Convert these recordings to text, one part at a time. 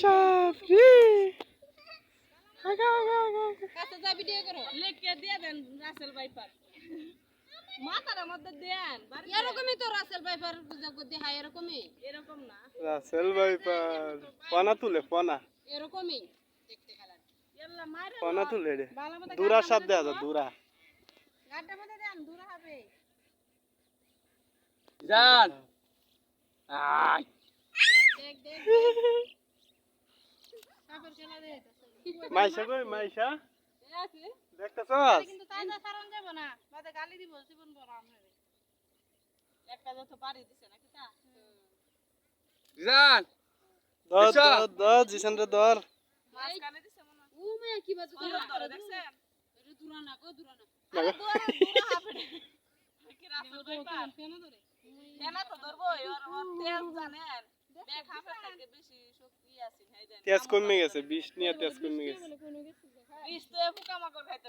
সাপ রে আগা আগা আগা। কাছে ভিডিও করো লিখে দিয়ে দেন রাসেল ভাইপার। মাথার মধ্যে দেন এরকমই তো রাসেল ভাইপার দেখা এরকমই এরকম না রাসেল ভাইপার পনা তুলে, পনা। এরকমই দেখতে খেলা এল্লা মারে পনা তুলে রে। দূরা দেয়া যায়, দূরা। গাড্ডা মধ্যে দেন দূর হবে জান আই দেখ দেখ সাপের খেলা দে মাইশা কই মাইশা? আছে দেখতেছস? কিন্তু তাজা সারন যাব না বাদে গালি দিব জীবন বড় আমরে একটা যত পারি দিছে নাকি তা জান ধর ধর ধর জিসান রে ধর। মাছ কানে দিছে মনে ও মে কি বাজু করে দেখছেন এটা দূরা না গো দূরা না না দূরা দূরা হবে কি রাসেল ভাই কেন ধরে কেন তো ধরবো ওর ওর তেজ জানেন। তেজ কমে গেছে বিষ নিয়ে তেজ কমে গেছে। বিষ তো খাইতে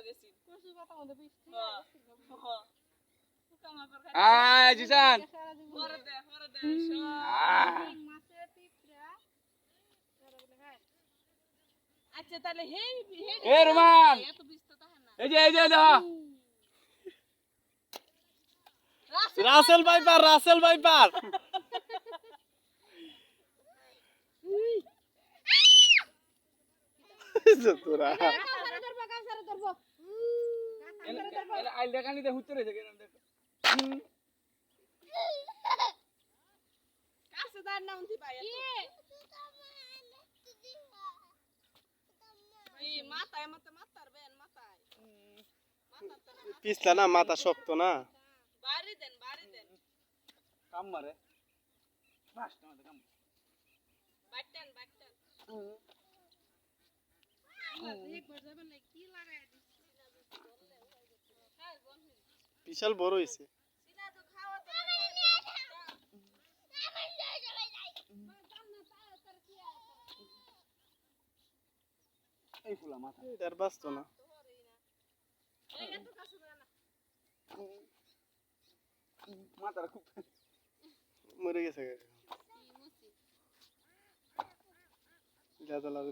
মাছের পিঁপড়া। আচ্ছা তাহলে হেই হেই এ রোমান এই যে এই যে দেখো রাসেল ভাইপার রাসেল ভাইপার। তোরা আইল দেখানি দে হুত্তরে থেকে দেখো কাছে দাঁড় না উনতি পাই এই মাথায় মাথা মাথার বেন মাথায় পিছলা না মাথা শক্ত না বাড়ি দেন বাস তোমাদের কাম বাট্টান বাট্টান বিশাল বড় তো এই ফুলা মাথা। এটার বাঁচতো না। মাথাটা খুব মরে গেছে লাগে